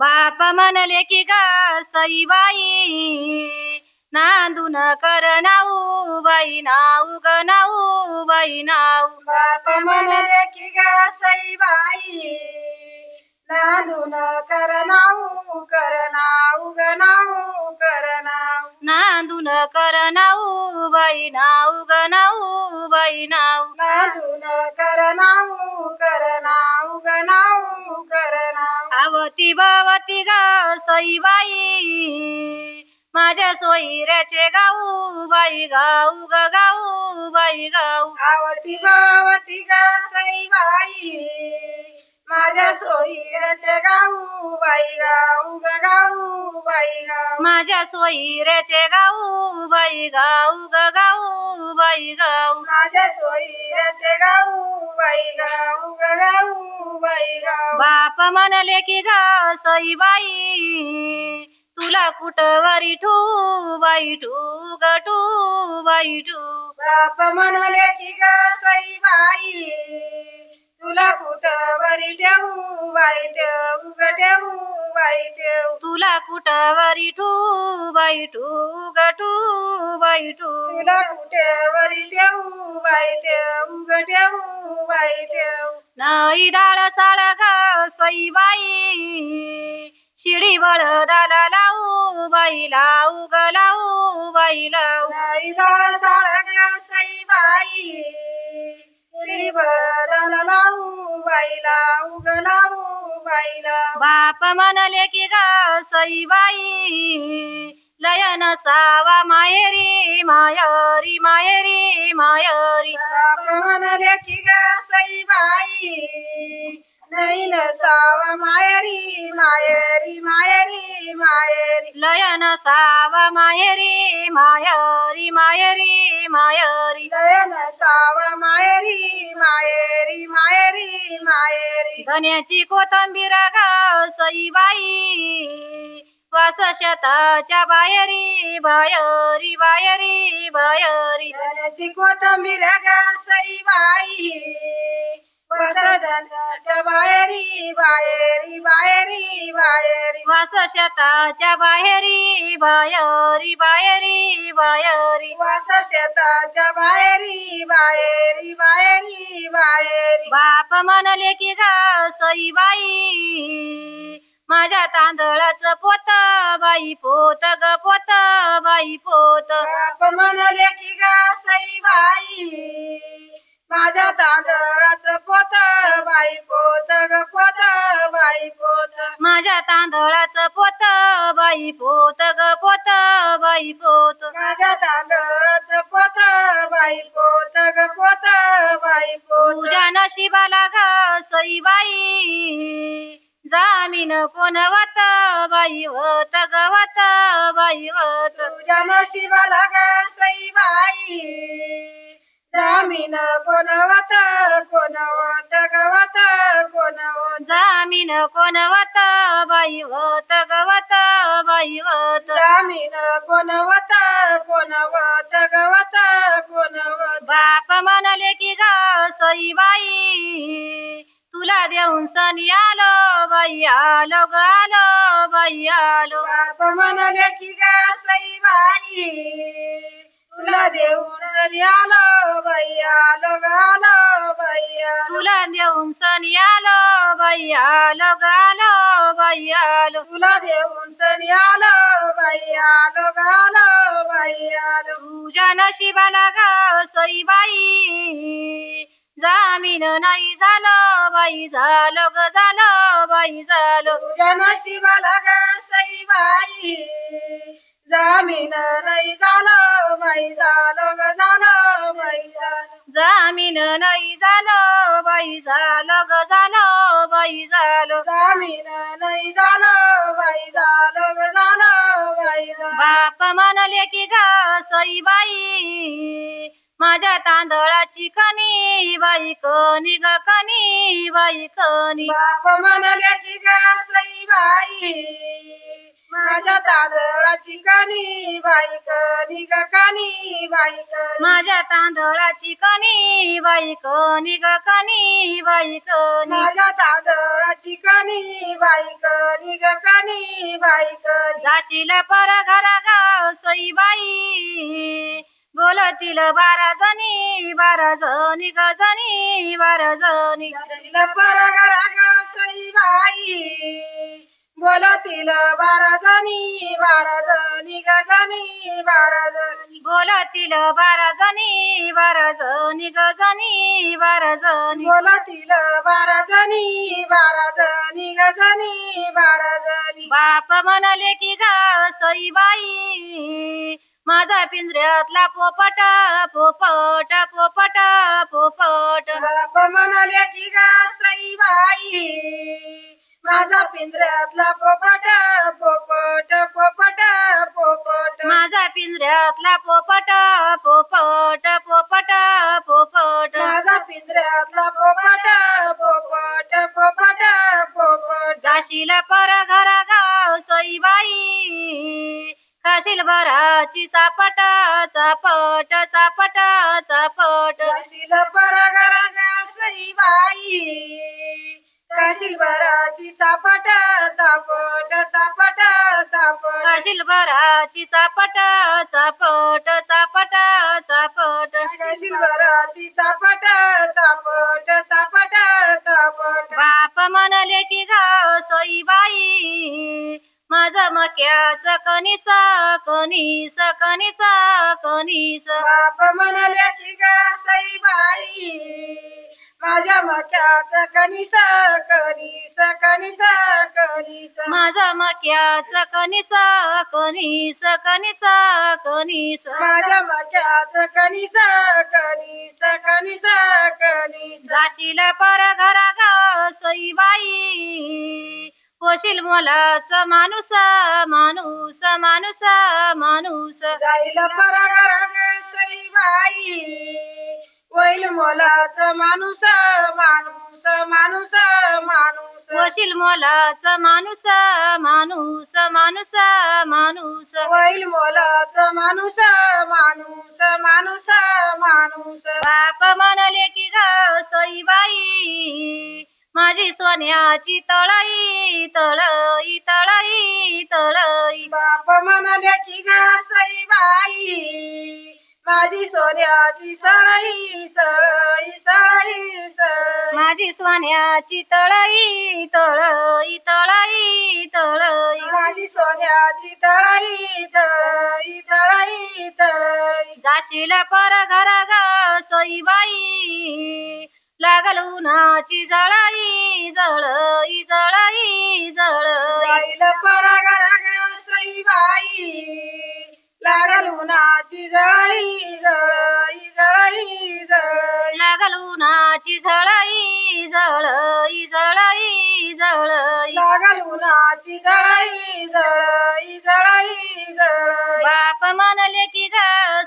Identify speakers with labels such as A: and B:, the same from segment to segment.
A: बाप म्हणले की ग सईबाई नांदून कर नाऊ बाई नाऊ ग नाऊ बाई नाऊ.
B: बाप म्हणले की ग सईबाई नांदून कर नाऊ कर नाऊ ग नाऊ कर नाऊ.
A: नांदून कर नाऊ बाई नाऊ ग नाऊ बाई नाऊ.
B: नांदून कर नाऊ कर नाऊ ग नाऊ. नाऊ
A: भवती ग सईबाई माझ्या सोयऱ्याचे गाऊ बाई गाऊ ग गाऊ बाई गाऊ.
B: आवती बावती ग सईबाई माझ्या सोयीरचे गाऊ बाई गाऊ ग गाऊ बाई गाऊ
A: माझ्या सोयऱ्याचे गाऊ बाई गाऊ ग गाऊ बाई गाऊ
B: माझ्या सोयीरचे गाऊ बाई गाऊ ग गाऊ बाई गाऊ
A: बाप म्हणले की ग सईबाई तुला कुठवरी ठू बाई ठू ग ठू बाई ठू.
B: बाप म्हणाले की ग सईबाई तुला कुठं वरी ठेवू? बाई ठेवू ग ठेवू? बाई ठेवू?
A: तुला कुठवरी ठू बाई ठू ग ठू बाई ठू
B: तुला कुठे वरी ठेवू? बाई ठेवू ग ठेवू? बाई ठेवू?
A: नाही डाळ साळ ग सईबाई शिडी बळदाला लावू बाई लावू ग लावू बाई लावू
B: नाही गाळ साळ ग सईबाई श्री बळदाला लावू बाई लावू लावू बाई
A: बाप म्हणले की ग सईबाई लयन सावा माहेरी मायरी माहेरी मायरी.
B: बाप म्हणाले की ग सईबाई नाही नसावा मायरी मायरी मायरी मायरी.
A: लयन सावा माहेरी मायरी मायरी मायरी.
B: लय नसावा मायरी मायरी मायरी मायरी.
A: धन्याची कोथंबीर ग सईबाई वास शेताच्या बाहेरी बाहेरी बाहेरी बाहेरी.
B: धन्याची कोथंबीर ग सईबाई वसजनाच्या बाहेरी बाहेरी बाहेरी बाहेरी.
A: वास शेताच्या बाहेरी बाहेरी बाहेरी बाहेरी.
B: वास शेताच्या बाहेरी बाहेरी बाहेरी बाहेरी.
A: बाप म्हणले की ग सईबाई माझ्या तांदळाचं पोत बाई पोत ग पोत बाई पोत.
B: बाप म्हणाले की ग सईबाई माझ्या तांदळाचं पोत बाई पोत ग पोत बाई
A: जामीन
B: कोणवत कोणवत गवत कोणवत
A: जामीन कोण वत बाई वत ग वत. बाई
B: जामीन कोणवत कोणवत गवत कोणवत
A: बाप म्हणले की ग सईबाई तुला देऊन सनी आलो बाई आलो ग आलो बाई आलो.
B: बाप म्हणाले की ग सईबाई तुला देऊन सनी आलो भैया लोगालो भैया
A: तुला देऊन सनी आलो भैया लोगालो भैया
B: तुला देऊन सनी भैया लोगालो भैया
A: तुझ्या नशिबाला ग सई बाई जामीन नाही झालो बाई झालो ग झालं बाई झालो
B: तुझ्या नशिबाला ग सई बाई जामीन नाही झालं बाई झालं ग झालं बाई झालं.
A: जामीन नाही झालं बाई झालं ग झालं बाई झालं.
B: जामीन नाही झालं बाई झालं ग झालं बाई झालं.
A: बाप म्हणले की ग सईबाई माझ्या तांदळाची कणी बाई कणी ग कणी बाई कणी.
B: बाप म्हणाले की ग सईबाई माझ्या तांदळाची कणी बाई कणी ग कणी बाई कणी
A: माझ्या तांदळाची कणी बाई कणी ग कणी बाई कणी
B: माझ्या तांदळाची कणी बाई कणी ग कणी बाई कणी
A: जाशील पर घरा गाव सई बाई बोलतील बारा जणी बारा जणी ग जणी बारा जणी
B: परगरा ग सई बाई बोलतील बारा जणी बारा जणी ग जणी बारा जणी
A: बोलतील बारा जणी बारा जणी ग जणी बारा जणी
B: बोलतील बारा जणी बारा जणी ग जणी बारा जणी
A: बाप म्हणाले की ग सई बाई माझा पिंजऱ्यातला पोपट पोपट पोपट पोपट.
B: बाप म्हणाले की ग सई बाई माझा पिंजऱ्यातला पोपट पोपट पोपट पोपट.
A: माझा पिंजऱ्यातला पोपट पोपट पोपट पोपट.
B: माझा पिंजऱ्यातला पोपट पोपट पोपट पोपट.
A: जाशील पर घरा गाव सई बाई खाशील बराची चापट चापट चापट चापट.
B: काशील परगरा सई बाई काशील बराची चापट चापट चापट चापट.
A: खाशील बराची चापट चापट चापट चापट.
B: काशील चापट चापट चापट.
A: कणीस माझं मक्याचं कणीस कणीस कणीस कणीस
B: माझ्या मक्याचं
A: जाशील पर घरा ग सई बाई. होशील मोलाच माणूस माणूस माणूस माणूस.
B: जाईल परागर सई बाई. होईल मोलाच माणूस माणूस माणूस माणूस.
A: होशील मोलाच माणूस माणूस माणूस माणूस.
B: होईल मोलाच माणूस माणूस माणूस माणूस.
A: बाप म्हणाले की ग सई बाई माझी सोन्याची तळाई तळई तळई तळई.
B: बाप म्हणाले की ग सई बाई माझी सोन्याची सळई सळई सळई सळई.
A: माझी सोन्याची तळई तळई तळई तळई.
B: माझी सोन्याची तळई तळई तळई तळई.
A: जाशील पर घरा ग सई बाई. लागल उन्हाची जळाई जळई जळई जळई.
B: जाईल परागरा ग सई बाई. लागल उन्हाची जळई जळई जळई जळई
A: लागल उन्हाची झळाई जळई जळई जळई
B: लागल उन्हाची जळई
A: बाप म्हणले की ग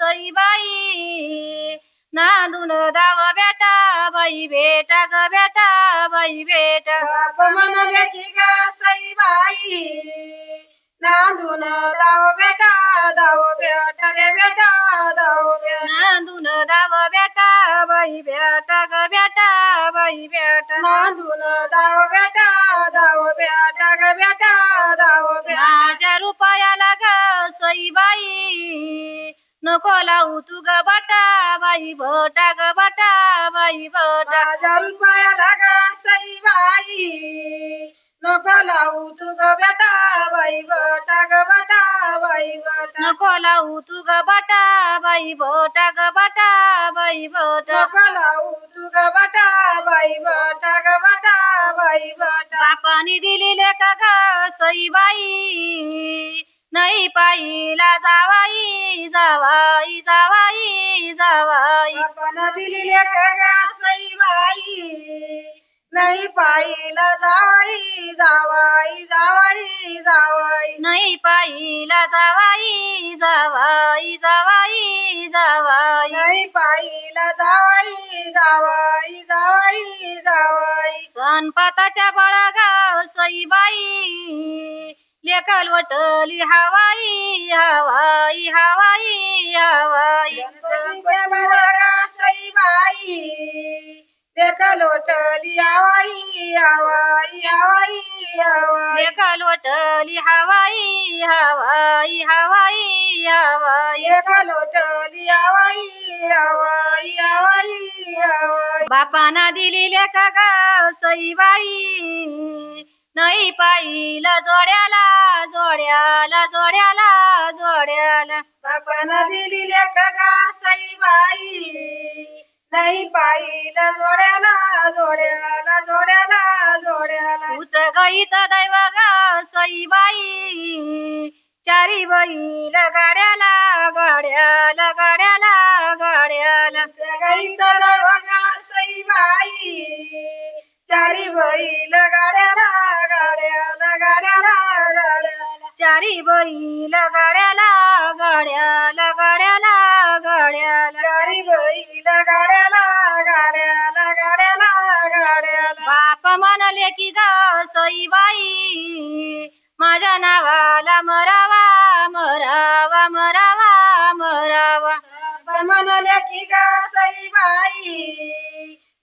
A: सई बाई नांदून दाव बेटा बाई बेटा ग बेटा बाई बेटा
B: बाप म्हणाले की ग सई बाई नांदून दाव बेटा
A: बाई बेटा ग बेटा बाई बेटा
B: नांदून दाव बेटा दाव बेटा ग बेटा दाव बेटा
A: माझ्या रुपयाला ग सई बाई नको लावू तू ग बटा बाई बटा ग बटा बाई बटा
B: माझ्या रुपयाला ग सई बाई नको लावू तू ग बेटा बाई बटा ग बटा बाई बटा
A: नको लावू तू ग बटा बाई बटा ग बटा बाई बटा
B: नको लावू तू ग बटा बाई बटा ग बटा बाई बटा
A: बापानी दिलेले का ग सई बाई नाही पाहिला जावाई जावाई जावाई जावाई.
B: आपण दिलेले का ग सई बाई. नाही पाहिला जावाई जावाई जावाई जावाई.
A: नाही पाहिला जावाई जावाई जावाई जावाई.
B: नाही पाहिला जावाई जावाई जावाई जावाई.
A: सणपाताच्या बळागा सई बाई लेकल वटली हवाई हवाई हवाई हवाई.
B: सईबाई. देख लोटली
A: हवाई हवाई हवाई. हवाई
B: देख लोटली आवाई आवाई
A: बापाना दिली लेख ग सईबाई. नाही पाहिलं जोड्याला जोड्याला जोड्याला जोड्याला.
B: बापानं दिली लेख गा सईबाई. नाही पाहिलं जोड्याला जोड्याला जोड्याला जोड्याला.
A: उच गाईचं दैव ग सईबाई. चारी बैल गाड्याला गाड्याला गाड्याला गाड्याला.
B: गाईचा दरवाजा सईबाई. चारी बैल गाड्याला गाड्याला गाड्याला गाड्याला.
A: चारी बैल गाड्याला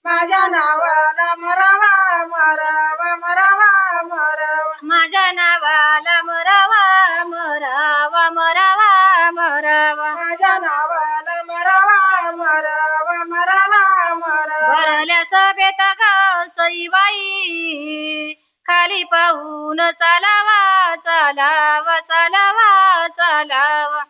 A: माझ्या नावाला मरावा मरावा मरावा मरावा.
B: माझ्या नावाला मरावा मरावा मरावा मरावा.
A: माझ्या नावाला मरावा मरावा मरावा मरावा. भरल्या सभेत ग सईबाई. खाली पाहून चालावा चालावा चालावा चालावा.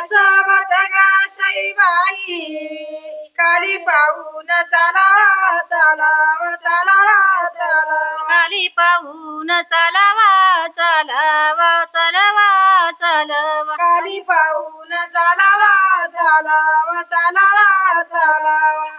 B: सोबत गा सईबाई. काली पाहून चालावा चालावा चालावा चालावा
A: खाली पाहून चालावा चालावा चालावा चालावा. खाली पाहून चालावा चालावा चालावा चालावा.